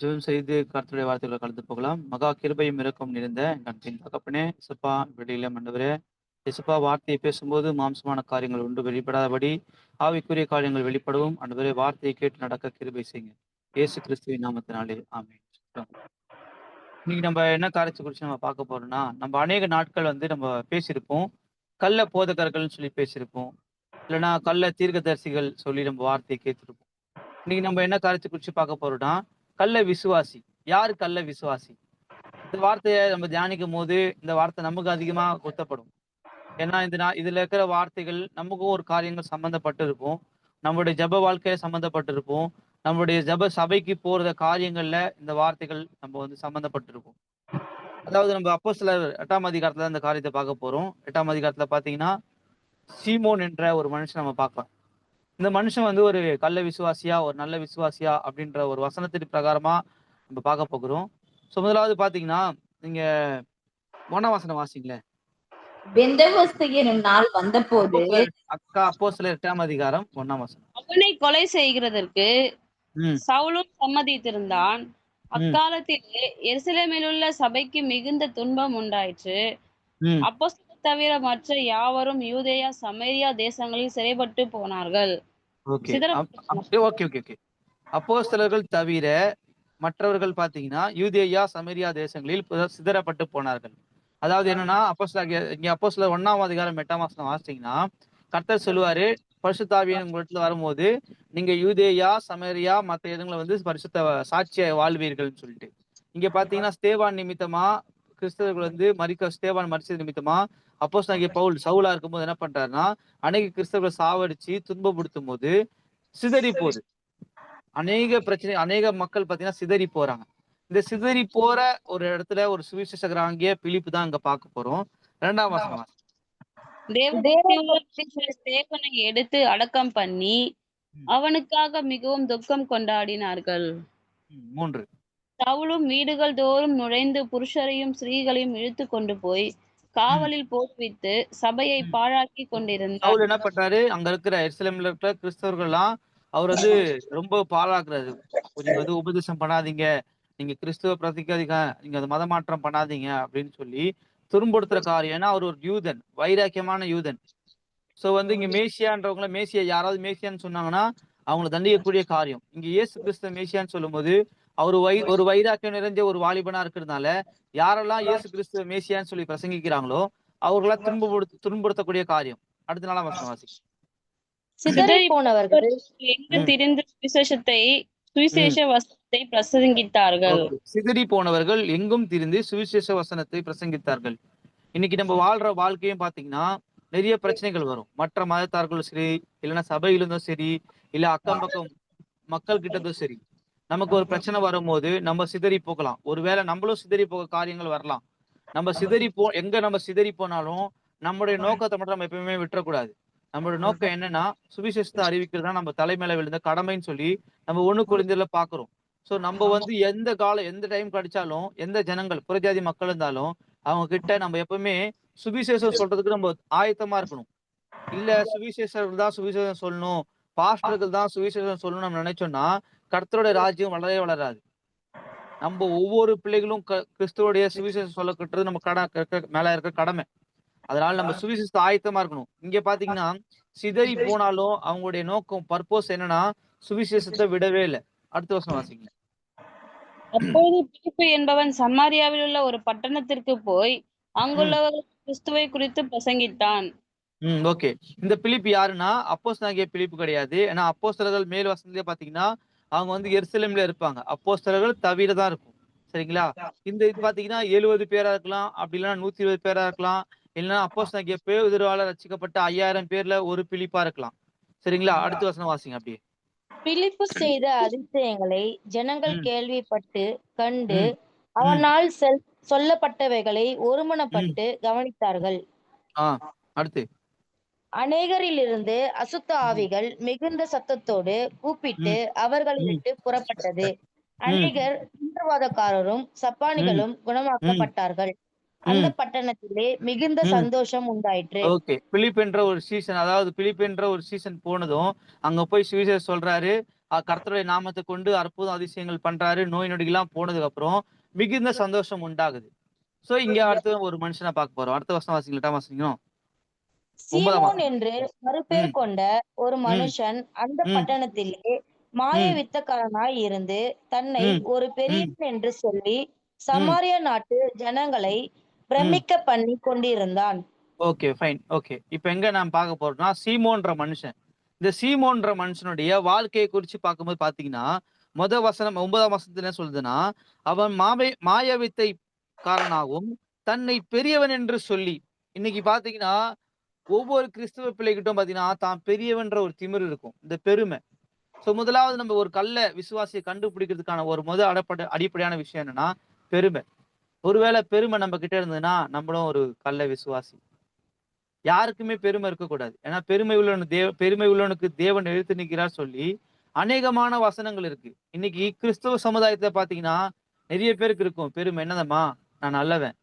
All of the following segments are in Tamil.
ஜெபம் செய்து கர்த்தருடைய வார்த்தைகளை கலந்து போகலாம். மகா கிருபையும் இறக்கம் நிறைந்த கண்பின் தகப்பனே இசப்பா வெளியில மண்டவரே இசப்பா வார்த்தையை பேசும்போது மாம்சமான காரியங்கள் ஒன்று வெளிப்படாதபடி ஆவிக்குரிய காரியங்கள் வெளிப்படவும். அன்றுவரே வார்த்தையை கேட்டு நடக்க கிருபை செய்யுங்க. இயேசு கிறிஸ்துவின் நாமத்தினாலே ஆமே இன்னைக்கு நம்ம என்ன காரியத்தை குறித்து நம்ம பார்க்க போறோம்னா நம்ம அநேக நாட்கள் வந்து நம்ம பேசியிருப்போம். கள்ள போதகர்கள்னு சொல்லி பேசியிருப்போம். இல்லைன்னா கள்ள தீர்க்கதரிசிகள் சொல்லி நம்ம வார்த்தையை கேட்டிருப்போம். இன்னைக்கு நம்ம என்ன காரியத்தை குறித்து பார்க்க போறோம்னா கள்ள விசுவாசி. யார் கள்ள விசுவாசி? இந்த வார்த்தையை நம்ம தியானிக்கும் போது இந்த வார்த்தை நமக்கு அதிகமா குத்தப்படும். ஏன்னா இந்த இதுல இருக்கிற வார்த்தைகள் நமக்கும் ஒரு காரியங்கள் சம்பந்தப்பட்டு இருக்கும் நம்மளுடைய ஜெப வாழ்க்கையில சம்பந்தப்பட்டிருப்போம் நம்மளுடைய ஜெப சபைக்கு போறத காரியங்கள்ல இந்த வார்த்தைகள் நம்ம வந்து சம்பந்தப்பட்டிருக்கும். அதாவது நம்ம அப்போ சில எட்டாம் அதிகாரத்துல இந்த காரியத்தை பார்க்க போறோம். எட்டாம் அதிகாரத்துல பாத்தீங்கன்னா சீமோன் என்ற ஒரு மனுஷன் நம்ம பார்க்கலாம். இந்த மனுஷன் வந்து ஒரு கள்ள விசுவாசியா ஒரு நல்ல விசுவாசியா அப்படின்ற ஒரு வசனத்தின் பிரகாரமா நம்ம பார்க்க போகிறோம். ஸோ முதலாவது பாத்தீங்கன்னா நீங்க ஒன்னாம் வசனம் வாசிங்களேன். நாள் வந்தபோது அக்கா அப்போ சில எட்டாம் அதிகாரம் ஒன்னாம் வசனம். அவனை கொலை செய்கிறதற்கு சவுலும் சம்மதித்திருந்தான். அக்காலத்திலே எருசலேமிலுள்ள சபைக்கு மிகுந்த துன்பம் உண்டாயிற்று. அப்போ தவிர மற்ற யாவரும் யூதேயா சமேரியா தேசங்களில் சிறைப்பட்டு போனார்கள். ஓகே. ஓகே ஓகே அப்போஸ்தலர்கள் தவிர மற்றவர்கள் பாத்தீங்கன்னா யூதேயா சமரியா தேசங்களில் சிதறப்பட்டு போனார்கள். அதாவது என்னன்னா அப்போஸ்தலர் இங்க அப்போஸ்தலர் ஒண்ணாம் அதிகாரம் எட்டாம் மாசம் வாசிச்சீங்கன்னா கர்த்தர் சொல்லுவாரு பரிசுத்தாவியன் உங்களிடத்துல வரும்போது நீங்க யூதேயா சமரியா மற்ற இடங்களை வந்து பரிசுத்த சாட்சிய வாழ்வீர்கள்னு சொல்லிட்டு. இங்க பாத்தீங்கன்னா ஸ்தேவான் நிமித்தமா கிறிஸ்தவர்கள் வந்து மறிக்க ஸ்தேவான் மறிச்சது நிமித்தமா அப்போஸ் பவுல் சவுலா இருக்கும்போது என்ன பண்றாருன்னா அநேக கிறிஸ்தவர்கள் சாவடிச்சு துன்பப்படுத்தும் போது சிதறி. போகுது. அநேக பிரச்சனை அநேக மக்கள் பாத்தீங்கன்னா சிதறி போறாங்க. இந்த சிதறி போற ஒரு இடத்துல ஒரு சுவிசேஷகராகிய பிலிப்பு தான் இங்க பார்க்க போறோம். இரண்டாம் வசனம். ஸ்தேபனை எடுத்து அடக்கம் பண்ணி. அவனுக்காக மிகவும் துக்கம் கொண்டாடினார்கள். மூன்று. சவுலும் வீடுகள் தோறும் நுழைந்து புருஷரையும் ஸ்திரீகளையும் இழுத்து கொண்டு போய் காவலில் போட்டுவித்து சபையை. பாழாக்கி கொண்டிருந்தார். பவுல் என்ன பண்றாரு? அங்க இருக்கிற எருசலேம்ல இருக்கிற கிறிஸ்தவர்கள் எல்லாம் அவர் வந்து ரொம்ப பாழாக்குறாரு. நீங்க வந்து உபதேசம் பண்ணாதீங்க. நீங்க கிறிஸ்துவ பிரதிக்காதீங்க நீங்க அது மதமாற்றம் பண்ணாதீங்க அப்படின்னு சொல்லி துன்புறுத்துற காரியம். ஏன்னா அவர் ஒரு யூதன் வைராக்கியமான யூதன். சோ வந்து இங்க மேசியான்றவங்கள மேசியா யாராவது மேசியான்னு சொன்னாங்கன்னா அவங்களை தண்டிக்கக்கூடிய காரியம். இங்க இயேசு கிறிஸ்து மேசியான்னு சொல்லும்போது அவர் வை ஒரு வைராக்கியம் நிறைஞ்ச ஒரு வாலிபனா இருக்கிறதுனால யாரெல்லாம் இயேசு கிறிஸ்து மேசியான்னு சொல்லி பிரசங்கிக்கிறாங்களோ அவர்களா துன்புறுத்த துன்புறுத்தக்கூடிய காரியம். அடுத்த வசனம் வாசி சிதறி போனவர்கள். எங்கு. திரிந்து சுவிசேஷத்தை சுவிசேஷ வசனத்தை பிரசங்கித்தார்கள். சிதறி போனவர்கள் எங்கும் திரிந்து சுவிசேஷ வசனத்தை பிரசங்கித்தார்கள். இன்னைக்கு நம்ம வாழ்ற வாழ்க்கையும் பாத்தீங்கன்னா நிறைய பிரச்சனைகள் வரும். மற்ற மதத்தார்களும் சரி இல்லைன்னா சபையிலிருந்தும் சரி இல்ல அக்கம் பக்கம் மக்கள் கிட்ட இருந்தும் சரி. நமக்கு ஒரு பிரச்சனை வரும்போது நம்ம சிதறி போகலாம். ஒருவேளை நம்மளும் சிதறி போக காரியங்கள் வரலாம். நம்ம சிதறி போ எங்க நம்ம சிதறி போனாலும் நம்மளுடைய நோக்கத்தை மட்டும் நம்ம எப்பவுமே விட்டுறக்கூடாது. நம்மளோட நோக்கம் என்னன்னா சுவிசேஷத்தை அறிவிக்கிறது தான் நம்ம தலைமையில விழுந்த கடமைன்னு சொல்லி நம்ம ஒண்ணு குறைந்தல பாக்குறோம். சோ நம்ம வந்து எந்த காலம் எந்த டைம் கிடைச்சாலும் எந்த ஜனங்கள் புறஜாதி மக்கள் இருந்தாலும் அவங்க கிட்ட நம்ம எப்பவுமே சுவிசேஷம் சொல்றதுக்கு நம்ம ஆயத்தமா இருக்கணும். இல்ல சுவிசேஷர்கள் தான் சுவிசேஷம் சொல்லணும். பாஸ்டர்கள் தான் சுவிசேஷம் சொல்லணும் நம்ம நினைச்சோம்னா கர்த்தருடைய ராஜ்யம் வளரவே வளராது. நம்ம ஒவ்வொரு பிள்ளைகளும் கிறிஸ்துவோடைய சுவிசேஷம் சொல்ல கட்டுறது நம்ம கட மேல இருக்க கடமை. அதனால நம்ம சுவிசேஷத்தை ஆயத்தமா இருக்கணும். இங்க பாத்தீங்கன்னா சிதறி போனாலும் அவங்களுடைய நோக்கம் பர்போஸ் என்னன்னா சுவிசேஷத்தை விடவே இல்லை. அடுத்த வருஷம் வாசிங்க. அப்போது பிலிப்பு என்பவன் சமாரியாவில் உள்ள ஒரு பட்டணத்திற்கு போய் அங்குள்ளவர்கள் கிறிஸ்துவை குறித்து பிரசங்கித்தான். ம் ஓகே. இந்த பிலிப் யாருன்னா அப்போஸ் நாகிய பிலிப்பு கிடையாது. ஏன்னா அப்போஸ்தலர்கள் மேல் வசனத்திலே பாத்தீங்கன்னா அவங்க வந்து எருசலேம்ல இருப்பாங்க. அப்போஸ்தலர்கள் தவிர தான் இருக்கும். சரிங்களா? இந்த இது பாத்தீங்கன்னா எழுபது பேரா இருக்கலாம். அப்படி இல்லைன்னா நூத்தி இருபது பேரா இருக்கலாம். இல்லைன்னா அப்போஸ் நாகிய பேருதரால ரசிக்கப்பட்ட ஐயாயிரம் பேர்ல ஒரு பிலிப்பா இருக்கலாம். சரிங்களா? அடுத்த வசனம் வாசிங்க அப்படியே. பிலிப்பு செய்த அதிசயங்களை ஜனங்கள். கேள்விப்பட்டு கண்டு. அவனால் செல் சொல்லப்பட்டவைகளை ஒருமனப்பட்டு கவனித்தார்கள். அடுத்து. அநேகரிலிருந்து அசுத்த ஆவிகள் மிகுந்த சத்தத்தோடு கூப்பிட்டு அவர்களை. விட்டு புறப்பட்டது. அநேகர் தீவிரவாதக்காரரும் சப்பானிகளும் குணமாக்கப்பட்டார்கள். அந்த பட்டணத்திலே மிகுந்த. சந்தோஷம் உண்டாயிற்று. ஓகே. பிலிப் என்ற ஒரு சீசன் அதாவது பிலிப் என்ற ஒரு சீசன் போனதும் அங்க போய் சுவிசேஷம் சொல்றாரு. கர்த்தருடைய நாமத்தை கொண்டு அற்புதம் அதிசயங்கள் பண்றாரு. நோய் நொடிகள்லாம் போனதுக்கு அப்புறம் மிகுந்த சந்தோஷம் உண்டாகுது. சோ இங்க அடுத்து ஒரு மனுஷனை பார்க்க போறோம். அடுத்த வருஷம் எட்டாம் வாசிக்கணும் சீமோன் என்று மறுபேர். கொண்ட ஒரு மனுஷன் அந்த. பட்டணத்திலே மாய. வித்தக்காரனாய் இருந்து தன்னை. ஒரு பெரியவன் என்று சொல்லி சமாரிய நாட்டு ஜனங்களை பிரமிக்க பண்ணி கொண்டிருந்தான். Okay fine. ஓகே. இப்போ எங்க நாம் பார்க்க போறோம்னா சீமோன்ற மனுஷன். இந்த சீமோன்ற மனுஷனுடைய வாழ்க்கையை குறித்து பார்க்கும்போது பாத்தீங்கன்னா முத வசனம் ஒன்பதாம் வசனத்துல என்ன சொல்லுதுன்னா அவன் மாமை மாயவித்தை காரணாகவும் தன்னை பெரியவன் என்று சொல்லி. இன்னைக்கு பாத்தீங்கன்னா ஒவ்வொரு கிறிஸ்துவ பிள்ளைகிட்டும் பாத்தீங்கன்னா தான் பெரியவன்ற ஒரு திமிர் இருக்கும். இந்த பெருமை. ஸோ முதலாவது நம்ம ஒரு கல்ல விசுவாசியை கண்டுபிடிக்கிறதுக்கான ஒரு முத அடப்பட அடிப்படையான விஷயம் என்னன்னா பெருமை. ஒருவேளை பெருமை நம்ம கிட்ட இருந்ததுன்னா நம்மளும் ஒரு கல்ல விசுவாசி. யாருக்குமே பெருமை இருக்கக்கூடாது. ஏன்னா பெருமை உள்ளவனு தேவ பெருமை உள்ளவனுக்கு தேவன் எழுத்து நிற்கிறார் சொல்லி அநேகமான வசனங்கள் இருக்கு. இன்னைக்கு கிறிஸ்தவ சமுதாயத்தை பார்த்தீங்கன்னா நிறைய பேருக்கு இருக்கும். பெருமை என்னதம்மா? நான் நல்லவன்.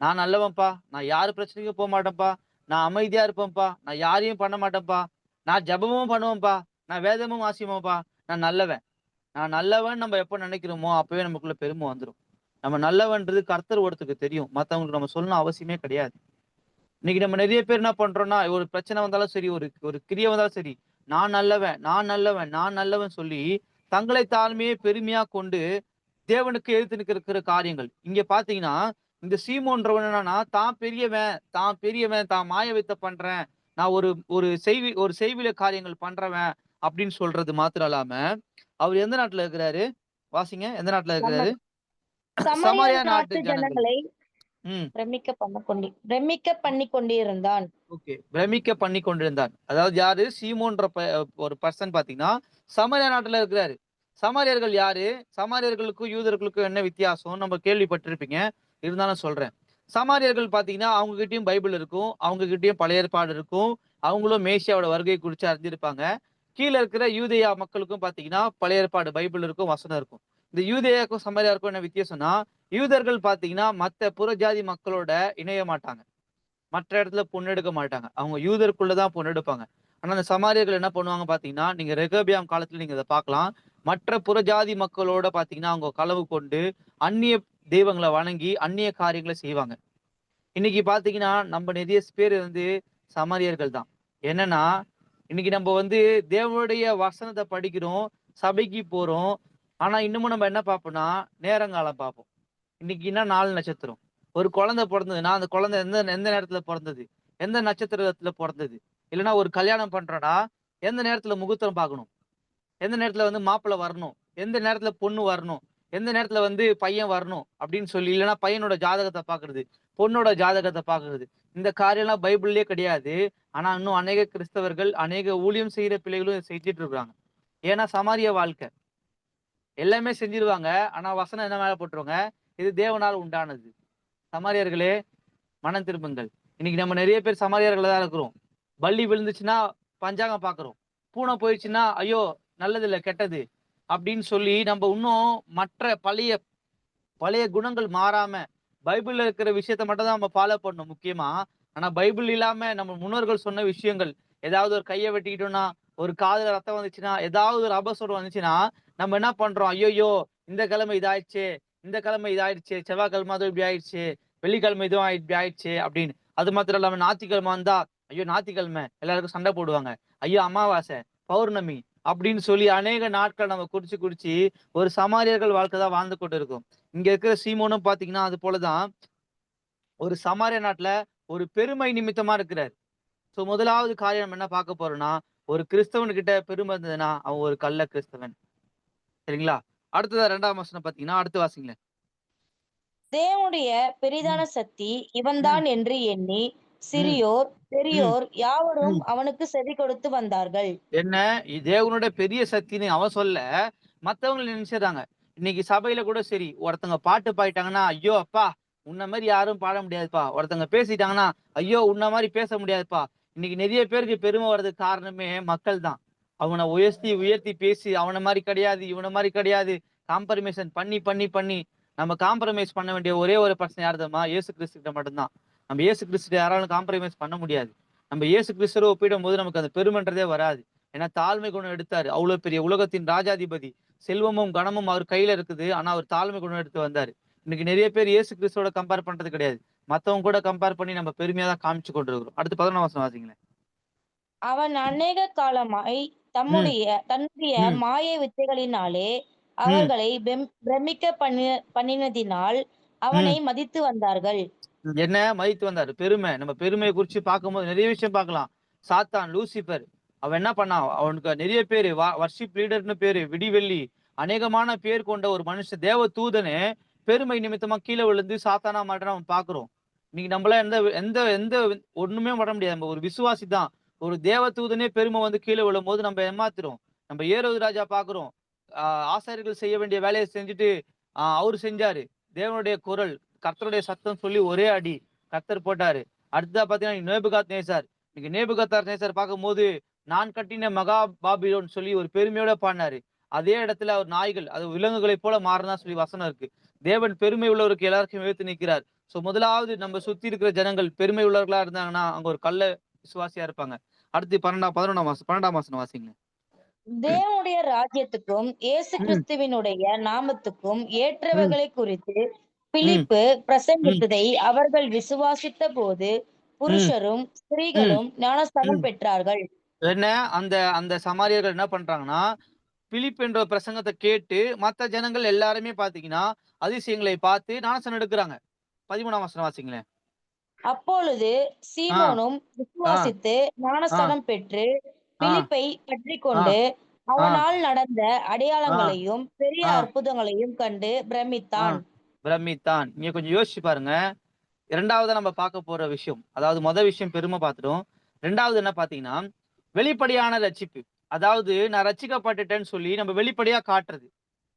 நான் நல்லவன்ப்பா. நான் யாரு பிரச்சனைக்கும் போக மாட்டேன்ப்பா. நான் அமைதியா இருப்பேன்ப்பா. நான் யாரையும் பண்ண மாட்டேன்ப்பா. நான் ஜெபமும் பண்ணுவேன்ப்பா. நான் வேதமும் வாசிப்பேன்ப்பா. நான் நல்லவன். நான் நல்லவன் நம்ம எப்ப நினைக்கிறோமோ அப்பவே நமக்குள்ள பெருமை வந்துடும் நம்ம நல்லவன்றது கர்த்தர் ஒருத்தருக்கு தெரியும். மத்தவங்களுக்கு நம்ம சொல்லணும் அவசியமே கிடையாது. இன்னைக்கு நம்ம நிறைய பேர் என்ன பண்றோம்னா ஒரு பிரச்சனை வந்தாலும் சரி ஒரு ஒரு கிரியை வந்தாலும் சரி நான் நல்லவன் நான் நல்லவன் நான் நல்லவன் சொல்லி தங்களை தாழ்மையே பெருமையா கொண்டு தேவனுக்கு எழுத்து நிற்கிற காரியங்கள். இங்க பாத்தீங்கன்னா இந்த சீமோன்றவன் என்னன்னா தான் பெரியவன் தான் பெரியவன் தான் மாய வித்த பண்றேன் நான் ஒரு ஒரு செய்வி ஒரு செய்வில காரியங்கள் பண்றவன் அப்படின்னு சொல்றது மாத்திரம் இல்லாம அவர் எந்த நாட்டுல இருக்கிறாரு? வாசிங்க எந்த நாட்டுல இருக்கிறாரு? சமாரிய நாட்டு ஜனங்கள். பிரமிக்க பண்ண கொண்டி பிரமிக்க பண்ணி கொண்டிருந்தான். ஓகே பிரமிக்க பண்ணி கொண்டிருந்தான். அதாவது யாரு? சீமோன்ற ஒரு பர்சன் பாத்தீங்கன்னா சமாரியா நாட்டுல இருக்கிறாரு. சமாரியர்கள் யாரு? சமாரியர்களுக்கும் யூதர்களுக்கும் என்ன வித்தியாசம்? நம்ம கேள்விப்பட்டிருப்பீங்க. இருந்தாலும் சொல்றேன். சமாரியர்கள் பாத்தீங்கன்னா அவங்க கிட்டயும் பைபிள் இருக்கும் அவங்க கிட்டயும் பழைய ஏற்பாடு இருக்கும் அவங்களும் மேசியாவோட வருகை குறித்து அறிஞ்சிருப்பாங்க. கீழே இருக்கிற யூதேயா மக்களுக்கும் பாத்தீங்கன்னா பழைய ஏற்பாடு பைபிள் இருக்கும் வசனம் இருக்கும். இந்த யூதேயாக்கும் சமாரியாருக்கும் என்ன வித்தியாசம்னா யூதர்கள் பாத்தீங்கன்னா மற்ற புறஜாதி மக்களோட இணைய மாட்டாங்க. மற்ற இடத்துல பொண்ணெடுக்க மாட்டாங்க. அவங்க யூதருக்குள்ளதான் பொண்ணெடுப்பாங்க ஆனா அந்த சமாரியர்கள் என்ன பண்ணுவாங்க பாத்தீங்கன்னா நீங்க ரெகபியாம் காலத்துல நீங்க இதை பார்க்கலாம். மற்ற புறஜாதி மக்களோட பாத்தீங்கன்னா அவங்க களவு கொண்டு அந்நிய தெய்வங்களை வணங்கி அந்நிய காரியங்களை செய்வாங்க. இன்னைக்கு பாத்தீங்கன்னா நம்ம நிறைய பேர் வந்து சமாரியர்கள் தான். என்னன்னா இன்னைக்கு நம்ம வந்து தேவனுடைய வசனத்தை படிக்கிறோம் சபைக்கு போறோம். ஆனா இன்னமும் நம்ம என்ன பார்ப்போம்னா நேரங்காலம் பார்ப்போம். இன்னைக்கு என்ன நாலு நட்சத்திரம்? ஒரு குழந்தை பிறந்ததுன்னா அந்த குழந்தை எந்த எந்த நேரத்துல பிறந்தது? எந்த நட்சத்திரத்துல பிறந்தது? இல்லைன்னா ஒரு கல்யாணம் பண்றோம்னா எந்த நேரத்துல முகூர்த்தம் பார்க்கணும்? எந்த நேரத்துல வந்து மாப்பிள்ளை வரணும்? எந்த நேரத்துல பொண்ணு வரணும்? எந்த நேரத்துல வந்து பையன் வரணும் அப்படின்னு சொல்லி இல்லைன்னா பையனோட ஜாதகத்தை பாக்குறது பொண்ணோட ஜாதகத்தை பாக்குறது இந்த காரியம்லாம் பைபிள்லயே கிடையாது. ஆனா இன்னும் அநேக கிறிஸ்தவர்கள் அநேக ஊழியம் செய்யற பிள்ளைகளும் இதை செஞ்சுட்டு ஏன்னா சமாரிய வாழ்க்கை. எல்லாமே செஞ்சிருவாங்க. ஆனா வசனம் என்ன மேல போட்டுருவாங்க இது தேவனால் உண்டானது. சமாரியர்களே மனம் திரும்புங்கள். இன்னைக்கு நம்ம நிறைய பேர் சமாரியர்களா தான் இருக்கிறோம். பள்ளி விழுந்துச்சுன்னா பஞ்சாங்கம் பாக்குறோம் பூனை போயிடுச்சுன்னா ஐயோ நல்லது இல்லை கெட்டது. அப்படின்னு சொல்லி நம்ம இன்னும் மற்ற பழைய பழைய குணங்கள் மாறாம பைபிள்ல இருக்கிற விஷயத்த மட்டும் தான் நம்ம ஃபாலோ பண்ணணும் முக்கியமா. ஆனா பைபிள் இல்லாம நம்ம முன்னோர்கள் சொன்ன விஷயங்கள் ஏதாவது ஒரு கையை வெட்டிக்கிட்டோம்னா ஒரு காதுல ரத்தம் வந்துச்சுன்னா ஏதாவது ஒரு அபசரம் வந்துச்சுன்னா நம்ம என்ன பண்றோம்? ஐயோயோ இந்த கிழமை இதாயிடுச்சு இந்த கிழமை இதாயிடுச்சு செவ்வாய்க்கிழமை அதுவும் இப்படி ஆயிடுச்சு வெள்ளிக்கிழமை இதுவும் ஆயி- இப்படி ஆயிடுச்சு அப்படின்னு. அது மாத்திரம் இல்லாம ஞாயிற்றுக்கிழமை வந்தா ஐயோ ஞாத்திக்கிழமை எல்லாருக்கும் சண்டை போடுவாங்க. ஐயோ அமாவாசை பௌர்ணமி அப்படின்னு சொல்லி அநேக நாட்கள் நம்ம குறிச்சு குறிச்சு ஒரு சமாரியர்கள் வாழ்க்கை தான் வாழ்ந்து கொண்டு இருக்கோம். இங்க இருக்கிற சீமோனும் பாத்தீங்கன்னா அது போலதான். ஒரு சமாரிய நாட்டுல ஒரு பெருமை நிமித்தமா இருக்கிறார். சோ முதலாவது காரியம் நம்ம என்ன பார்க்க போறோம்னா ஒரு கிறிஸ்தவன் கிட்ட பெருமை இருந்ததுன்னா அவன் ஒரு கள்ள கிறிஸ்தவன். சரிங்களா? அடுத்ததா ரெண்டாம் வசனம் பாத்தீங்கன்னா அடுத்து வாசிங்களேன். தேவனுடைய பெரிதான சக்தி இவன்தான் என்று எண்ணி சிறியோர் பெரியோர் யாவரும் அவனுக்கு செவி கொடுத்து வந்தார்கள். என்ன? இது தேவனோட பெரிய சக்தின்னு அவன் சொல்ல மத்தவங்க நினைச்சிடறாங்க இன்னைக்கு சபையில கூட சரி ஒருத்தங்க பாட்டு பாடிட்டாங்கன்னா ஐயோ அப்பா உன்ன மாதிரி யாரும் பாட முடியாதுப்பா. ஒருத்தங்க பேசிட்டாங்கன்னா ஐயோ உன்ன மாதிரி பேச முடியாதுப்பா. இன்னைக்கு நிறைய பேருக்கு பெருமை வர்றதுக்கு காரணமே மக்கள் தான். அவனை உயர்த்தி உயர்த்தி பேசி அவன மாதிரி கிடையாது இவன மாதிரி கிடையாது. காம்ப்ரமைசன் பண்ணி பண்ணி பண்ணி நம்ம காம்ப்ரமைஸ் பண்ண வேண்டிய ஒரே ஒரு பர்சன் யாருதம்மா இயேசு கிறிஸ்து கிட்ட மட்டும்தான். நம்ம இயேசு கிறிஸ்து யாராலும் காம்ப்ரமைஸ் பண்ண முடியாது. நம்ம இயேசு கிறிஸ்துவை ஒப்பிடும் போது நமக்கு அந்த பெருமைன்றதே வராது. ஏன்னா தாழ்மை குணம் எடுத்தாரு. அவ்வளவு பெரிய உலகத்தின் ராஜாதிபதி. செல்வமும் கனமும் அவர் கையில இருக்குது. ஆனா அவர் தாழ்மை குணம் எடுத்து வந்தாரு. இன்னைக்கு நிறைய பேர் இயேசு கிறிஸ்துவோட கம்பேர் பண்றது கிடையாது. மத்தவங்க கூட கம்பேர் பண்ணி நம்ம பெருமையா தான் காமிச்சு கொண்டு இருக்கிறோம் அடுத்து பதினொன்றாம் வசனம் வாசிங்களேன். அவன் அநேக காலமாய் தம்முடைய தன்னுடைய. மாய வித்தைகளினாலே அவர்களை பிரமிக்க பண்ணி பண்ணினதினால் அவனை மதித்து வந்தார்கள். என்ன மதித்து வந்தாரு? பெருமை. நம்ம பெருமையை குறிச்சு பார்க்கும்போது நிறைய விஷயம் பார்க்கலாம். சாத்தான் லூசிபர் அவன் என்ன பண்ணான் அவனுக்கு நிறைய பேரு வர்ஷிப் லீடர்னு பேரு விடிவெள்ளி. அநேகமான பேர் கொண்ட ஒரு மனுஷன் தேவ தூதனே பெருமை நிமித்தமா கீழே விழுந்து சாத்தானா மாட்டேன் அவன் பாக்குறோம் இன்னைக்கு நம்மளாம் எந்த எந்த எந்த ஒண்ணுமே பண்ண முடியாது. நம்ம ஒரு விசுவாசி தான். ஒரு தேவ தூதனே பெருமை வந்து கீழே விழும் போது நம்ம ஏமாத்துறோம். நம்ம ஏரோது ராஜா பாக்குறோம் ஆஹ் ஆசாரியர்கள் செய்ய வேண்டிய வேலையை செஞ்சுட்டு ஆஹ் அவரு செஞ்சாரு. தேவனுடைய குரல். கர்த்தருடைய சத்தம் சொல்லி ஒரே அடி கர்த்தர் போட்டாரு. அடுத்ததா பாத்தீங்கன்னா நேபுகாத் நேசார் இன்னைக்கு நேபுகாத்தார் நேசார் பார்க்கும்போது நான் கட்டின மகா பாபிலோன் சொல்லி ஒரு பெருமையோட பாடினாரு. அதே இடத்துல அவர் நாய்கள் அது விலங்குகளை போல மாறினா சொல்லி வசனம் இருக்கு. தேவன் பெருமை உள்ளவருக்கு எல்லாருக்கும் எழுத்து நிற்கிறார். சோ முதலாவது நம்ம சுத்தி இருக்கிற ஜனங்கள் பெருமை உள்ளவர்களா இருந்தாங்கன்னா அங்க ஒரு கல்ல விசுவாசியா இருப்பாங்க. அடுத்து பன்னெண்டாம் பதினொன்றாம் மாசம் பன்னெண்டாம் மாசம் வாசிங்க. தேவனுடைய ராஜ்யத்துக்கும் இயேசு ம். கிறிஸ்துவினுடைய நாமத்துக்கும் ஏற்றவைகளை குறித்து பிலிப்பு பிரசங்கித்ததை அவர்கள் விசுவாசித்த போது புருஷரும் ஸ்திரீகளும் ஞானஸ்தானம். பெற்றார்கள். என்ன? அந்த அந்த சமாரியர்கள் என்ன பண்றாங்கன்னா பிலிப் என்ற பிரசங்கத்தை கேட்டு மத்த ஜனங்கள் எல்லாருமே பாத்தீங்கன்னா அதிசயங்களை பார்த்து ஞானசனம் எடுக்கிறாங்க. பதிமூணாம் வசனம் வாசிங்களேன். அப்பொழுது சீமோனும் விசுவாசித்து ஞானஸ்தானம் பெற்று பிலிப்பை பற்றி கொண்டு அவனால் நடந்த அடையாளங்களையும் பெரிய. அற்புதங்களையும் கண்டு பிரமித்தான். பிரமித்தான். நீங்க கொஞ்சம் யோசிச்சு பாருங்க. இரண்டாவது நம்ம பார்க்க போற விஷயம் அதாவது மொதல் விஷயம் பெருமை பார்த்துட்டோம். ரெண்டாவது என்ன பார்த்தீங்கன்னா வெளிப்படையான ரட்சிப்பு. அதாவது நான் ரசிக்கப்பட்டுட்டேன்னு சொல்லி நம்ம வெளிப்படையா காட்டுறது.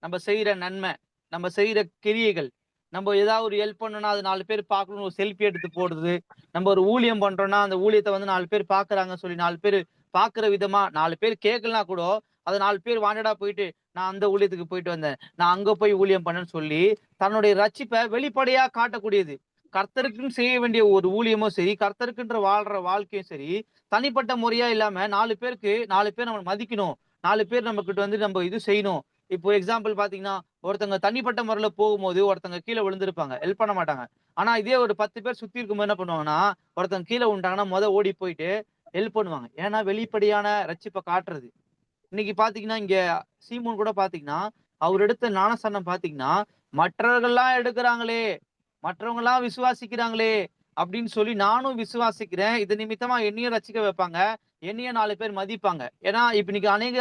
நம்ம செய்யற நன்மை நம்ம செய்யற கிரியைகள் நம்ம ஏதாவது ஒரு ஹெல்ப் பண்ணோம்னா அது நாலு பேர் பார்க்கணும் ஒரு செல்ஃபி எடுத்து போடுறது. நம்ம ஒரு ஊழியம் பண்றோம்னா அந்த ஊழியத்தை வந்து நாலு பேர் பாக்குறாங்கன்னு சொல்லி நாலு பேர் பாக்குற விதமா நாலு பேர் கேட்கலனா கூட அது நாலு பேர் வாண்டடா போயிட்டு நான் அந்த ஊழியத்துக்கு போயிட்டு வந்தேன். நான் அங்க போய் ஊழியம் பண்ணேன்னு சொல்லி தன்னுடைய ரட்சிப்பை வெளிப்படையா காட்டக்கூடியது. கர்த்தருக்குன்னு செய்ய வேண்டிய ஒரு ஊழியமும் சரி கர்த்தருக்குன்ற வாழ்ற வாழ்க்கையும் சரி தனிப்பட்ட முறையா இல்லாம நாலு பேருக்கு நாலு பேர் நம்ம மதிக்கணும். நாலு பேர் நம்ம கிட்ட வந்து நம்ம இது செய்யணும். இப்போ எக்ஸாம்பிள் பாத்தீங்கன்னா ஒருத்தங்க தனிப்பட்ட முறையில போகும்போது ஒருத்தங்க கீழே விழுந்திருப்பாங்க. ஹெல்ப் பண்ண மாட்டாங்க. ஆனா இதே ஒரு பத்து பேர் சுத்தி இருக்கும்போது என்ன பண்ணுவாங்கன்னா ஒருத்தங்க கீழே விழுந்தாங்கன்னா முத ஓடி போயிட்டு ஹெல்ப் பண்ணுவாங்க. ஏன்னா வெளிப்படையான ரட்சிப்பை காட்டுறது. இன்னைக்கு பாத்தீங்கன்னா இங்க சீமோன் கூட பாத்தீங்கன்னா அவர் எடுத்த ஞானசன்னம் பாத்தீங்கன்னா மற்றவர்கள்லாம் எடுக்கிறாங்களே மற்றவங்கலாம் விசுவாசிக்கிறாங்களே அப்படின்னு சொல்லி நானும் விசுவாசிக்கிறேன். இது நிமித்தமா என்னையும் ரசிக்க வைப்பாங்க. என்னையும் நாலு பேர் மதிப்பாங்க. ஏன்னா இப்ப இன்னைக்கு அநேக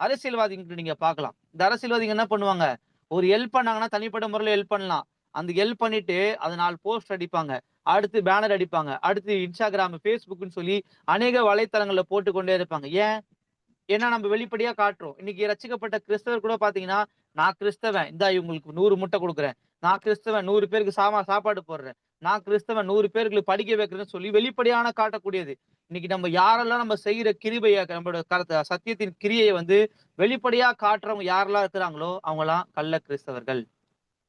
அரசியல்வாதிகள் நீங்க பார்க்கலாம். இந்த அரசியல்வாதிங்க என்ன பண்ணுவாங்க? ஒரு ஹெல்ப் பண்ணாங்கன்னா தனிப்பட்ட முறையில் ஹெல்ப் பண்ணலாம். அந்த ஹெல்ப் பண்ணிட்டு அதை நாலு போஸ்ட் அடிப்பாங்க. அடுத்து பேனர் அடிப்பாங்க. அடுத்து இன்ஸ்டாகிராம் ஃபேஸ்புக்னு சொல்லி அநேக வலைத்தளங்களில் போட்டு கொண்டே இருப்பாங்க. ஏன்? ஏன்னா நம்ம வெளிப்படையா காட்டுறோம். இன்னைக்கு ரசிக்கப்பட்ட கிறிஸ்தவர் கூட பாத்தீங்கன்னா நான் கிறிஸ்தவன். இந்தா இவங்களுக்கு நூறு முட்டை கொடுக்குறேன். நான் கிறிஸ்தவன். நூறு பேருக்கு சாமா சாப்பாடு போடுறேன். நான் கிறிஸ்தவன். நூறு பேருக்கு படிக்க வைக்கிறேன்னு சொல்லி வெளிப்படையான காட்டக்கூடியது. இன்னைக்கு நம்ம யாரெல்லாம் நம்ம செய்யற கிருபைய நம்மளோட கருத்த சத்தியத்தின் கிரியையை வந்து வெளிப்படையா காட்டுறவங்க யாரெல்லாம் இருக்கிறாங்களோ அவங்களாம் கள்ள கிறிஸ்தவர்கள்.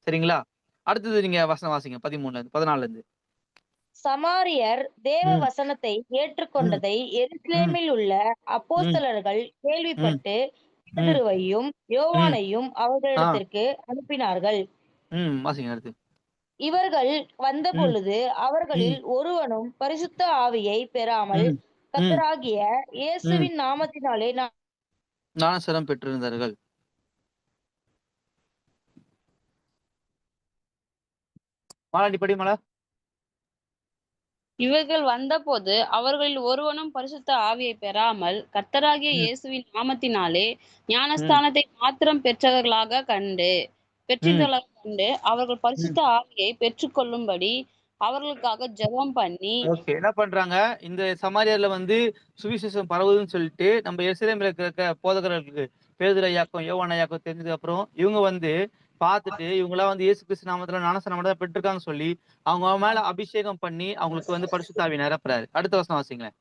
சரிங்களா? அடுத்தது நீங்க வசனம் வாசிங்க. பதிமூணுல இருந்து பதினாலுல இருந்து. சமாரியர் தேவ. வசனத்தை ஏற்றுக்கொண்டதை எருசலேமில் உள்ள அப்போஸ்தலர்கள் கேள்விப்பட்டு பேதுருவையும் யோவானையும் அவர்களிடத்திற்கு அனுப்பினார்கள். இவர்கள் வந்த. பொழுது அவர்களில் ஒருவனும் பரிசுத்த ஆவியை பெறாமல். கத்தராகிய இயேசுவின் நாமத்தினாலே நான் ஞானசரம் பெற்றிருந்தார்கள். மாலாண்டி படி மலா இவர்கள் வந்தபோது அவர்களில் ஒருவனும் பரிசுத்த ஆவியை பெறாமல் கர்த்தராகிய. இயேசுவின் நாமத்தினாலே ஞானஸ்தானத்தை மாத்திரம் பெற்றவர்களாக கண்டு பெற்றவர்களாக கண்டு அவர்கள் பரிசுத்த ஆவியை பெற்றுக்கொள்ளும்படி அவர்களுக்காக ஜெபம் பண்ணி ஓகே என்ன பண்றாங்க? இந்த சமாரியர்ல வந்து சுவிசேஷம் பரவுதுன்னு சொல்லிட்டு நம்ம எருசலேம்ல இருக்கிற போதகர்களுக்கு பேதுரு ஐயாக்கும் யோவான் ஐயாக்கும் தெரிஞ்சதுக்கு அப்புறம் இவங்க வந்து பார்த்துட்டு இவங்களாம் வந்து இயேசு கிறிஸ்து நாமத்துல ஞானசனம் தான் பெற்றிருக்காங்க சொல்லி அவங்க மேல அபிஷேகம் பண்ணி அவங்களுக்கு வந்து பரிசுத்தாவி நிரப்புறாரு. அடுத்த வருஷம் வாசிங்களேன்.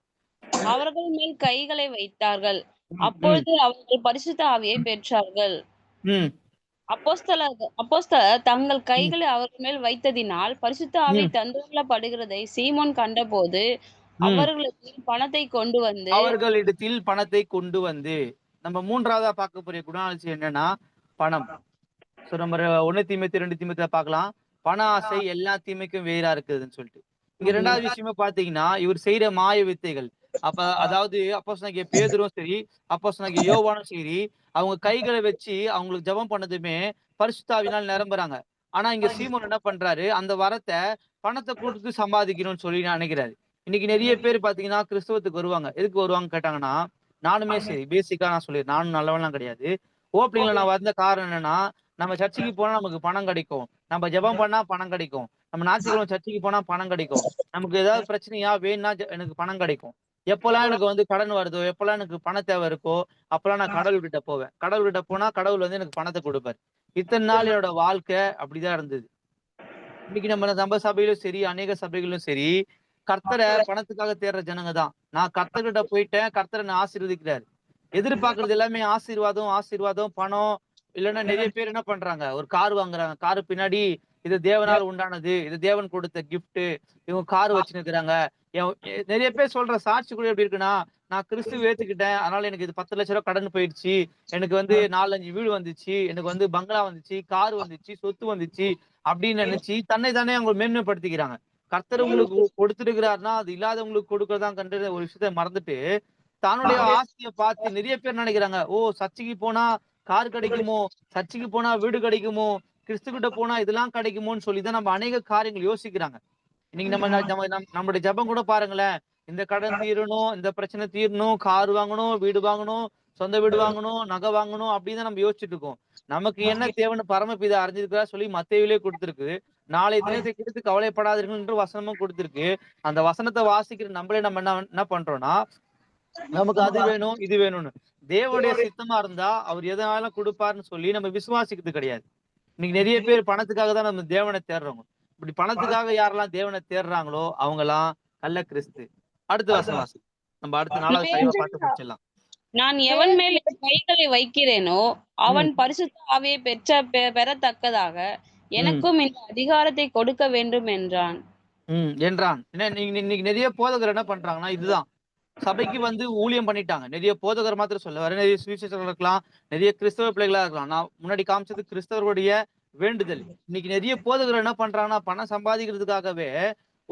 அவர்கள் மேல் கைகளை வைத்தார்கள். அப்பொழுது அவர்கள் பரிசுத்த ஆவியை பெற்றார்கள். ம். அப்போஸ்தலர் தங்கள் கைகளை அவர்கள் மேல் வைத்ததினால் பரிசுத்த ஆவி தந்துள்ளப்படுகிறதை சீமோன் கண்டபோது. அவர்களிடத்தில் பணத்தை கொண்டு வந்து அவர்களிடத்தில் பணத்தை கொண்டு வந்து நம்ம மூன்றாவதா பார்க்க போற குணாதிசயம் என்னன்னா பணம். சோ நம்ம ஒண்ணு தீமத்தி ரெண்டு தீமத்துல பார்க்கலாம் பண ஆசை எல்லா தீமைக்கும் வேறா இருக்குதுன்னு சொல்லிட்டு. இங்க ரெண்டாவது விஷயமா பாத்தீங்கன்னா இவர் செய்யற மாய வித்தைகள். அப்ப அதாவது அப்போ சொன்ன பேதரும் சரி அப்போ சொன்ன யோவானும் சரி அவங்க கைகளை வச்சு அவங்களுக்கு ஜெபம் பண்ணதுமே பரிசுத்தாவினால் நிரம்புறாங்க. ஆனா இங்க சீமோன் என்ன பண்றாரு? அந்த வரத்தை பணத்தை கொடுத்து சம்பாதிக்கணும்னு சொல்லி நினைக்கிறாரு இன்னைக்கு நிறைய பேர் பாத்தீங்கன்னா கிறிஸ்தவத்துக்கு வருவாங்க. எதுக்கு வருவாங்க கேட்டாங்கன்னா நானுமே சரி பேசிக்கா நான் சொல்லிடுறேன். நானும் நல்லவன்லாம் கிடையாது. ஓப்பனிங்ல நான் வந்த காரணம் என்னன்னா நம்ம சர்ச்சுக்கு போனா நமக்கு பணம் கிடைக்கும். நம்ம ஜெபம் பண்ணா பணம் கிடைக்கும். நம்ம ஞாயிற்றுக்கிழமை சர்ச்சுக்கு போனா பணம் கிடைக்கும். நமக்கு ஏதாவது பிரச்சனையா வேணும்னா எனக்கு பணம் கிடைக்கும். எப்பெல்லாம் எனக்கு வந்து கடன் வருதோ எப்பெல்லாம் எனக்கு பண தேவை இருக்கோ அப்பெல்லாம் நான் கடவுள் கிட்ட போவேன். கடவுள் கிட்ட போனா கடவுள் வந்து எனக்கு பணத்தை கொடுப்பாரு. இத்தனை நாள் என்னோட வாழ்க்கை அப்படிதான் இருந்தது. இன்னைக்கு நம்ம நம்ம சபையிலும் சரி அநேக சபைகளிலும் சரி கர்த்தரை பணத்துக்காக தேடுற ஜனங்க தான். நான் கர்த்தர்கிட்ட போயிட்டேன். கர்த்தரை நான் ஆசீர்வதிக்கிறாரு. எதிர்பார்க்கறது எல்லாமே ஆசீர்வாதம் ஆசீர்வாதம் பணம் இல்லைன்னா நிறைய பேர் என்ன பண்றாங்க? ஒரு கார் வாங்குறாங்க. காரு பின்னாடி இது தேவனால் உண்டானது. இது தேவன் கொடுத்த gift இவங்க கார் வச்சுருக்கிறாங்க நிறைய பேர் சொல்ற சாட்சி கூட எப்படி இருக்குன்னா நான் கிறிஸ்துவ ஏத்துக்கிட்டேன். அதனால எனக்கு இது பத்து லட்ச ரூபா கடன் போயிடுச்சு. எனக்கு வந்து நாலஞ்சு வீடு வந்துச்சு. எனக்கு வந்து பங்களா வந்துச்சு. கார் வந்துச்சு. சொத்து வந்துச்சு. அப்படின்னு நினைச்சு தன்னை தானே அவங்க மேன்மைப்படுத்திக்கிறாங்க. கர்த்தர் உங்களுக்கு கொடுத்துருக்கிறாருன்னா அது இல்லாதவங்களுக்கு கொடுக்கறதான் கண்டு ஒரு விஷயத்த மறந்துட்டு தன்னுடைய ஆசையை பார்த்து நிறைய பேர் நினைக்கிறாங்க. ஓ சர்ச்சுக்கு போனா கார் கிடைக்குமோ சர்ச்சுக்கு போனா வீடு கிடைக்குமோ கிறிஸ்து கிட்ட போனா இதெல்லாம் கிடைக்குமோன்னு சொல்லி தான் நம்ம அநேக காரியங்கள் யோசிக்கிறாங்க. இன்னைக்கு நம்ம நம்ம நம்ம- நம்மளுடைய ஜெபம் கூட பாருங்களேன். இந்த கடன் தீரணும் இந்த பிரச்சனை தீரணும் கார் வாங்கணும் வீடு வாங்கணும் சொந்த வீடு வாங்கணும் நகை வாங்கணும் அப்படின்னு தான் நம்ம யோசிச்சுட்டு இருக்கோம். நமக்கு என்ன தேவைன்னு பரமபிதா அறிஞ்சிருக்கிறா சொல்லி மத்தேவிலே கொடுத்திருக்கு. நாளைய தினத்தை குறித்து கவலைப்படாதீர்கள் என்று வசனமும் கொடுத்திருக்கு. அந்த வசனத்தை வாசிக்கிற நம்மளே நம்ம என்ன என்ன பண்றோம்னா நமக்கு அது வேணும் இது வேணும்னு. தேவனுடைய சித்தமா இருந்தா அவர் எதனாலும் கொடுப்பாருன்னு சொல்லி நம்ம விசுவாசிக்கிறது கிடையாது. இன்னைக்கு நிறைய பேர் பணத்துக்காக தான் நம்ம தேவனை தேடுறோம் இப்படி பணத்துக்காக யாரெல்லாம் தேவனை தேடுறாங்களோ அவங்க எல்லாம் கள்ள கிறிஸ்து. அடுத்த வாசி நம்ம அடுத்த டைம் பார்த்து முடிச்சிடலாம். நான் எவன் மேல் கைகளை வைக்கிறேனோ அவன் பரிசுத்த ஆவியை பெற்ற பெ- பெறத்தக்கதாக எனக்கும் இந்த அதிகாரத்தை கொடுக்க வேண்டும் என்றான். ம் என்றான். என்ன நீங்க இன்னைக்கு நிறைய போதகர் என்ன பண்றாங்கன்னா இதுதான். சபைக்கு வந்து ஊழியம் பண்ணிட்டாங்க. நிறைய போதகர் மாத்திரம் சொல்ல வர நிறைய சுவிசேஷர்கள் இருக்கலாம். நிறைய கிறிஸ்தவ பிள்ளைகளா இருக்கலாம். நான் முன்னாடி காமிச்சது கிறிஸ்தவருடைய வேண்டுதல். இன்னைக்கு நிறைய போதகர் என்ன பண்றாங்கன்னா பணம் சம்பாதிக்கிறதுக்காகவே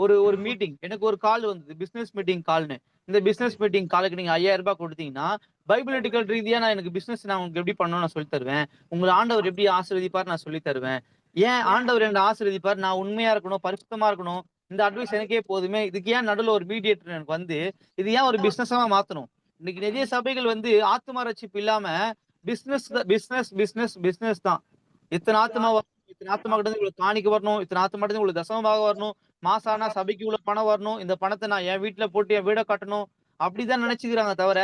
ஒரு ஒரு மீட்டிங் எனக்கு ஒரு கால் வந்தது. பிசினஸ் மீட்டிங் கால்னு இந்த பிசினஸ் மீட்டிங் காலுக்கு நீங்க ஐயாயிரம் ரூபாய் கொடுத்தீங்கன்னா பைபிளிட்டிக்கல் ரீதியா நான் எனக்கு பிசினஸ் நான் உங்களுக்கு எப்படி பண்ணணும் நான் சொல்லி தருவேன். உங்களை ஆண்டவர் எப்படி ஆசீர்வதிப்பார் நான் சொல்லி தருவேன். ஏன் ஆண்டவர் என்ன ஆசீர்வதிப்பார்? நான் உண்மையா இருக்கணும்? பரிசுத்தமா இருக்கணும்? இந்த அட்வைஸ் எனக்கே போதுமே. இதுக்கு ஏன் நடுவில் ஒரு மீடியேட்டர் எனக்கு வந்து இது ஏன் ஒரு பிஸ்னஸாக மாத்தணும்? இன்னைக்கு நிறைய சபைகள் வந்து ஆத்மா ரட்சிப்பு இல்லாம பிஸ்னஸ் பிஸ்னஸ் பிஸ்னஸ் தான். இத்தனை ஆத்மா வரணும் இத்தனை ஆத்மா கிட்ட உங்களுக்கு காணிக்க வரணும் இத்தனை ஆத்மா கிட்ட உங்களுக்கு தசமமாக வரணும் மாசானா சபைக்கு உள்ள பணம் வரணும் இந்த பணத்தை நான் என் வீட்டுல போட்டு என் வீட கட்டணும் அப்படிதான் நினைச்சுக்கிறாங்க தவிர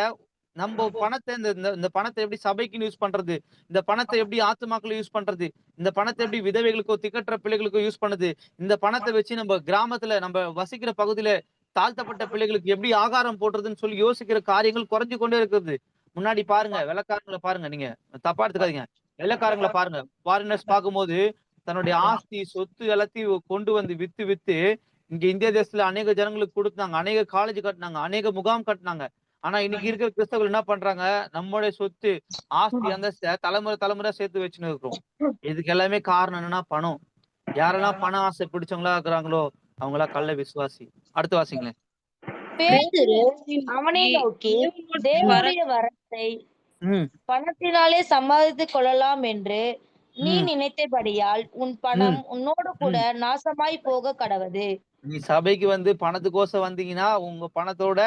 நம்ம பணத்தை இந்த இந்த- பணத்தை எப்படி சபைக்குன்னு யூஸ் பண்றது? இந்த பணத்தை எப்படி ஆத்துமாக்கள் யூஸ் பண்றது? இந்த பணத்தை எப்படி விதவைகளுக்கோ திக்கற்ற பிள்ளைகளுக்கோ யூஸ் பண்ணுது? இந்த பணத்தை வச்சு நம்ம கிராமத்துல நம்ம வசிக்கிற பகுதியில தாழ்த்தப்பட்ட பிள்ளைகளுக்கு எப்படி ஆகாரம் போடுறதுன்னு சொல்லி யோசிக்கிற காரியங்கள் குறைஞ்சு கொண்டே இருக்குது. முன்னாடி பாருங்க வெள்ளக்காரங்களை பாருங்க நீங்க. தப்பா எடுத்துக்காதீங்க. வெள்ளக்காரங்களை பாருங்க. ஃபாரினர்ஸ் பார்க்கும்போது தன்னுடைய ஆஸ்தி சொத்து எல்லாத்தையும் கொண்டு வந்து வித்து வித்து இங்க இந்திய தேசத்துல அநேக ஜனங்களுக்கு கொடுத்தாங்க. அநேக காலேஜ் கட்டினாங்க. அநேக முகாம் கட்டினாங்க. ஆனா இன்னைக்கு இருக்கிற கிறிஸ்தவர்கள் என்ன பண்றாங்க? நம்மளுடைய சொத்து ஆஸ்தி அந்த தலைமுறை தலைமுறை சேர்த்து வச்சுன்னு இருக்கிறோம். இதுக்கு எல்லாமே காரணம் என்னன்னா பணம். யாரெல்லாம் பண ஆசை பிடிச்சவங்களா இருக்கிறாங்களோ அவங்களா கள்ள விசுவாசி. அடுத்து வாசிங்களேன் பேதுரு அவனை நோக்கி தேவனுடைய வரத்தை பணத்தினாலே சம்பாதித்துக் கொள்ளலாம் என்று நீ. நினைத்தபடியால் உன் பணம் உன்னோடு கூட நாசமாய் போக கடவது. நீ சபைக்கு வந்து பணத்துக்கோசம் வந்தீங்கன்னா உங்க பணத்தோட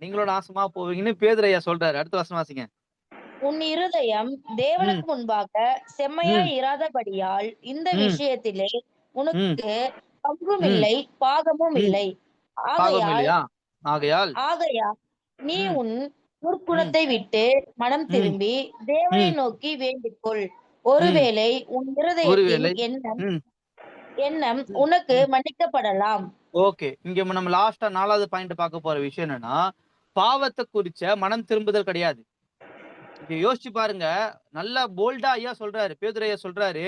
நீங்களும் நாசமா போவீங்கன்னு பேதுரையா சொல்றாரு அடுத்த வருஷம் வாசிங்க உன் இருதயம் தேவனுக்கு முன்பாக செம்மையாய் இராதபடியால் இந்த. விஷயத்திலே உனக்கு பங்கும் இல்லை பாகமும். இல்லை ஆகையால் ஆகையால் நீ. உன் முற்குணத்தை விட்டு மனம். திரும்பி தேவனை. நோக்கி வேண்டிக்கொள் ஒருவேளை உன். இருதயத்தின் எண்ணம். எண்ணம் உனக்கு மன்னிக்கப்படலாம் ஓகே இங்க நம்ம லாஸ்டா நாலாவது பாயிண்ட் பார்க்க போற விஷயம் என்னன்னா பாவத்தை குறிச்ச மனம் திரும்புதல் கிடையாது. இங்க யோசிச்சு பாருங்க. நல்லா போல்டா ஐயா சொல்றாரு பேதுரையா சொல்றாரு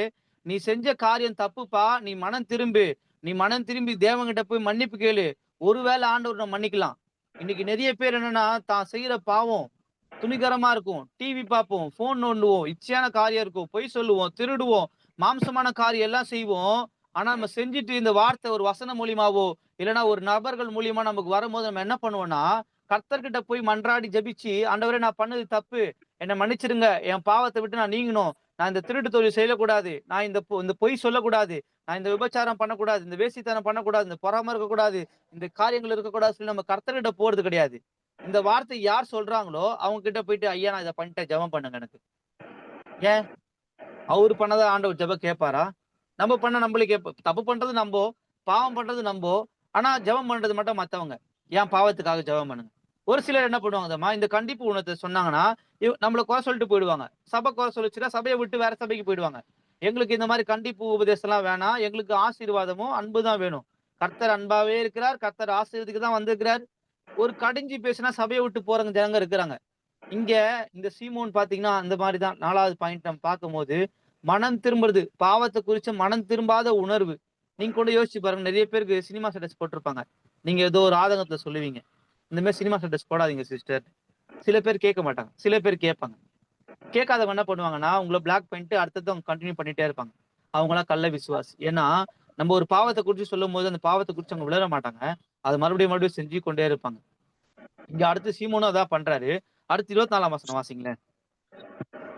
நீ செஞ்ச காரியம் தப்புப்பா நீ மனம் திரும்பு. நீ மனம் திரும்பி தேவங்கிட்ட போய் மன்னிப்பு கேளு. ஒருவேளை ஆண்டவர் நம்ம மன்னிக்கலாம். இன்னைக்கு நிறைய பேர் என்னன்னா தான் செய்யற பாவம் துணிகரமா இருக்கும். டிவி பார்ப்போம் போன் நோண்டுவோம் இச்சையான காரியம் இருக்கும். பொய் சொல்லுவோம் திருடுவோம் மாம்சமான காரியம் எல்லாம் செய்வோம். ஆனா நம்ம செஞ்சுட்டு இந்த வார்த்தை ஒரு வசன மூலியமாவோ இல்லைன்னா ஒரு நபர்கள் மூலியமா நமக்கு வரும்போது நம்ம என்ன பண்ணுவோம்னா கர்த்தர்கிட்ட போய் மன்றாடி ஜெபிச்சு ஆண்டவரே நான் பண்ணது தப்பு. என்னை மன்னிச்சிருங்க. என் பாவத்தை விட்டு நான் நீங்கணும். நான் இந்த திருட்டு தொழில் செய்யக்கூடாது. நான் இந்த பொ- இந்த பொய் சொல்லக்கூடாது. நான் இந்த விபச்சாரம் பண்ணக்கூடாது. இந்த வேசித்தனம் பண்ணக்கூடாது. இந்த பொறாம இருக்கக்கூடாது. இந்த காரியங்கள் இருக்கக்கூடாது சொல்லி நம்ம கர்த்தர்கிட்ட போறது கிடையாது. இந்த வார்த்தை யார் சொல்றாங்களோ அவங்க கிட்ட போயிட்டு ஐயா நான் இதை பண்ணிட்டேன். ஜெபம் பண்ணுங்க எனக்கு. ஏன்? அவரு பண்ணதை ஆண்டவர் ஜெபம் கேட்பாரா? நம்ம பண்ண நம்மளுக்கு தப்பு பண்றது நம்போ பாவம் பண்றது நம்போ ஆனா ஜெபம் பண்றது மட்டும் மத்தவங்க. ஏன் பாவத்துக்காக ஜெபம் பண்ணுங்க? ஒரு சிலர் என்ன பண்ணுவாங்க இந்த கண்டிப்பு உணத்தை சொன்னாங்கன்னா நம்மள குறை சொல்லிட்டு போயிடுவாங்க. சபை குறை சொல்லிச்சுன்னா சபையை விட்டு வேற சபைக்கு போயிடுவாங்க. எங்களுக்கு இந்த மாதிரி கண்டிப்பு உபதேசம்லாம் வேணாம். எங்களுக்கு ஆசீர்வாதமும் அன்பு தான் வேணும். கர்த்தர் அன்பாவே இருக்கிறார். கர்த்தர் ஆசீர்வதிக்கு தான் வந்திருக்கிறார். ஒரு கடிஞ்சு பேசினா சபையை விட்டு போறவங்க ஜனங்க இருக்கிறாங்க. இங்க இந்த சீமோன் பாத்தீங்கன்னா அந்த மாதிரி தான் நாலாவது பாயிண்ட் நம்ம பார்க்கும்போது மனம் திரும்புறது. பாவத்தை குறிச்ச மனம் திரும்பாத உணர்வு. நீங்க கூட யோசிச்சு பாருங்க. நிறைய பேருக்கு சினிமா ஸ்டேட்டஸ் போட்டிருப்பாங்க. நீங்க ஏதோ ஒரு ஆதங்கத்துல சொல்லுவீங்க. இந்த மாதிரி சினிமா ஸ்டேட்டஸ் போடாதீங்க சிஸ்டர் சில பேர் கேட்க மாட்டாங்க. சில பேர் கேட்பாங்க. கேட்காதவங்க என்ன பண்ணுவாங்கன்னா உங்களை பிளாக் பண்ணிட்டு அடுத்தது அவங்க கண்டினியூ பண்ணிட்டே இருப்பாங்க. அவங்களாம் கள்ள விசுவாசி. ஏன்னா நம்ம ஒரு பாவத்தை குறித்து சொல்லும் போது அந்த பாவத்தை குறித்து அவங்க விளர மாட்டாங்க. அது மறுபடியும் மறுபடியும் செஞ்சு கொண்டே இருப்பாங்க. இங்க அடுத்து சீமோனும் அதான் பண்றாரு. அடுத்து இருபத்தி நாலாம் வசனம் வாசிங்களேன்.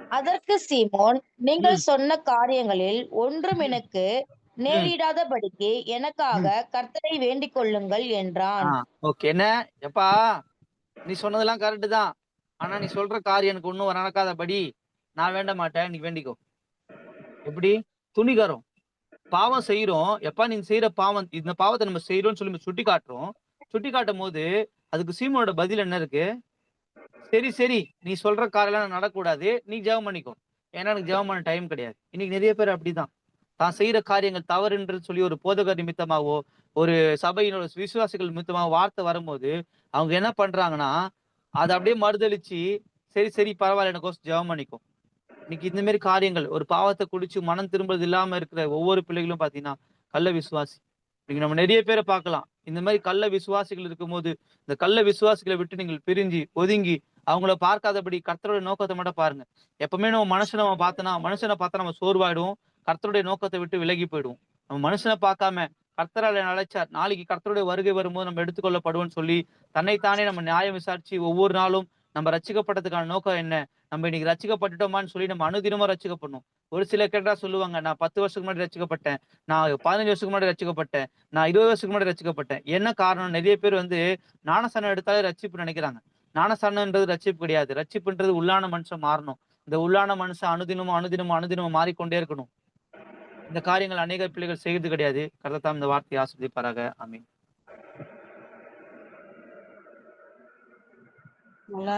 அதற்கு சீமோன் நீங்கள். சொன்ன காரியங்களில் ஒன்றும் எனக்கு நேரிடாதபடிக்கு எனக்காக கர்த்தரை வேண்டிக் கொள்ளுங்கள் என்றான். ஓகே. என்ன? எப்பா நீ சொன்னதெல்லாம் கரெக்டு தான். ஆனா நீ சொல்ற காரியம் எனக்கு ஒன்றும் நடக்காதபடி நான் வேண்ட மாட்டேன். நீ வேண்டிக்கோ. எப்படி? துணிகரம். பாவம் செய்யறோம் எப்பா நீங்க செய்யற பாவம் இந்த பாவத்தை நம்ம செய்யறோம்னு சொல்லி சுட்டி காட்டுறோம் சுட்டி காட்டும் போது அதுக்கு சீமோனோட பதில் என்ன இருக்கு? சரி சரி. நீ சொல்ற காரியெல்லாம் நடக்கக்கூடாது. நீ ஜெபம் பண்ணிக்கோ. ஏன்னா எனக்கு ஜெபம் பண்ண டைம் கிடையாது. இன்னைக்கு நிறைய பேர் அப்படிதான். தான் செய்யற காரியங்கள் தவறுன்று சொல்லி ஒரு போதகர் நிமித்தமாவோ ஒரு சபையினோட விசுவாசிகள் நிமித்தமாக வார்த்தை வரும்போது அவங்க என்ன பண்றாங்கன்னா அதை அப்படியே மறுதளிச்சு சரி சரி பரவாயில்ல எனக்கு ஜெபம் பண்ணிக்கும் இன்னைக்கு இந்த மாதிரி காரியங்கள் ஒரு பாவத்தை குடிச்சு மனம் திரும்புறது இல்லாம இருக்கிற ஒவ்வொரு பிள்ளைகளும் பாத்தீங்கன்னா கள்ள விசுவாசி. இன்னைக்கு நம்ம நிறைய பேரை பார்க்கலாம். இந்த மாதிரி கள்ள விசுவாசிகள் இருக்கும்போது இந்த கள்ள விசுவாசிகளை விட்டு நீங்கள் பிரிஞ்சு ஒதுங்கி அவங்கள பார்க்காதபடி கர்த்தரோட நோக்கத்தை மட்டும் பாருங்க. எப்பவுமே நம்ம மனுஷனை நம்ம பார்த்தோன்னா மனுஷனை பார்த்தா நம்ம சோர்வாயிடுவோம். கர்த்தருடைய நோக்கத்தை விட்டு விலகி போயிடுவோம். நம்ம மனுஷனை பார்க்காம கர்த்தரால் நினைச்சார் நாளைக்கு கர்த்தருடைய வருகை வரும்போது நம்ம எடுத்துக்கொள்ளப்படுவோம்னு சொல்லி தன்னைத்தானே நம்ம நியாயம் விசாரிச்சு ஒவ்வொரு நாளும் நம்ம ரச்சிக்கப்பட்டதுக்கான நோக்கம் என்ன? நம்ம இன்னைக்கு ரச்சிக்கப்பட்டுட்டோமான்னு சொல்லி நம்ம அனுதினமும் ரச்சிக்கப்படணும் ஒரு சில கேட்டா சொல்லுவாங்க நான் பத்து வருஷத்துக்கு முன்னாடி ரச்சிக்கப்பட்டேன் நான் பதினஞ்சு வருஷத்துக்கு முன்னாடி ரச்சிக்கப்பட்டேன் நான் இருபது வருஷத்துக்கு முன்னாடி ரச்சிக்கப்பட்டேன் என்ன காரணம்? நிறைய பேர் வந்து ஞானசனம் எடுத்தாலே ரசிப்பு நினைக்கிறாங்க. ஞானசனம்ன்றது ரசிப்பு கிடையாது. ரச்சிப்புன்றது உள்ளான மனுஷன் மாறணும். இந்த உள்ளான மனுஷன் அனுதினமும் அனுதினமும் அனுதினமும் மாறிக்கொண்டே இருக்கணும். இந்த காரியங்கள் அநேக பிள்ளைகள் செய்யறது கிடையாது. கர்த்தத்தாம் இந்த வார்த்தையை ஆசிரியப்பாராக அமீன் நல்லா